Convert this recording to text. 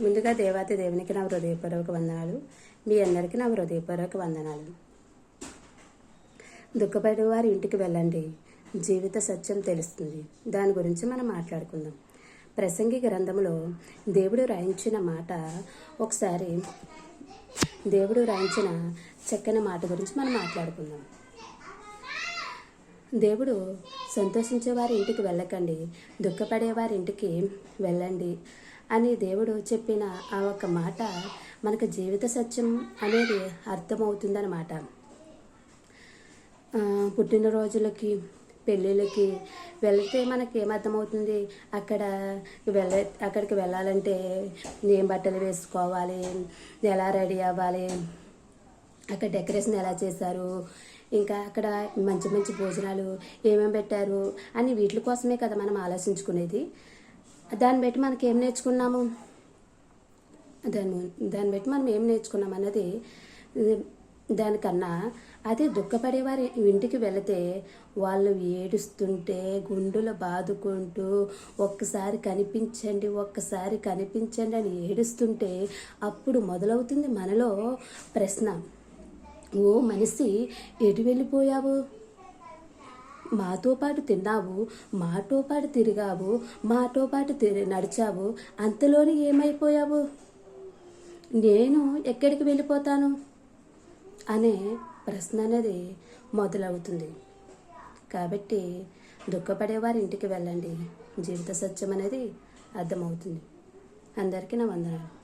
ముందుగా దేవాతి దేవునికి నా హృదయపూర్వక వందనాలు. మీ అందరికీ నా హృదయపూర్వక వందనాలు. దుఃఖపడి వారి ఇంటికి వెళ్ళండి. జీవిత సత్యం తెలుస్తుంది. దాని గురించి మనం మాట్లాడుకుందాం. ప్రసంగి గ్రంథంలో దేవుడు రాయించిన మాట ఒకసారి దేవుడు రాయించిన చక్కని మాట గురించి మనం మాట్లాడుకుందాం. దేవుడు సంతోషించే వారి ఇంటికి వెళ్ళకండి దుఃఖపడే వారి ఇంటికి వెళ్ళండి అని దేవుడు చెప్పిన ఆ ఒక్క మాట మనకు జీవిత సత్యం అనేది అర్థమవుతుందన్నమాట. పుట్టినరోజులకి పెళ్ళిళ్ళకి వెళ్తే మనకి ఏమర్థమవుతుంది? అక్కడ వెళ్ళ అక్కడికి వెళ్ళాలంటే ఏం బట్టలు వేసుకోవాలి? ఎలా రెడీ అవ్వాలి? అక్కడ డెకరేషన్ ఎలా చేశారు? ఇంకా అక్కడ మంచి మంచి భోజనాలు ఏమేమి పెట్టారు అని వీటి కోసమే కదా మనం ఆలోచించుకునేది. దాన్ని బట్టి మనకి ఏం నేర్చుకున్నాము? దాన్ని దాన్ని బట్టి మనం ఏం నేర్చుకున్నాం అన్నది దానికన్నా అదే దుఃఖపడే వారి ఇంటికి వెళితే వాళ్ళు ఏడుస్తుంటే గుండెలు బాదుకుంటూ ఒక్కసారి కనిపించండి ఒక్కసారి కనిపించండి అని ఏడుస్తుంటే అప్పుడు మొదలవుతుంది మనలో ప్రశ్న. ఓ మనిషి ఎటు వెళ్ళిపోయావు? మాతో పాటు తిన్నావు మాతో పాటు తిరిగావు మాతో పాటు తిరి నడిచావు అంతలోని ఏమైపోయావు? నేను ఎక్కడికి వెళ్ళిపోతాను? అనే ప్రశ్న అనేది మొదలవుతుంది. కాబట్టి దుఃఖపడేవారి ఇంటికి వెళ్ళండి. జీవిత సత్యం అనేది అర్థమవుతుంది. అందరికీ నా వందనాలు.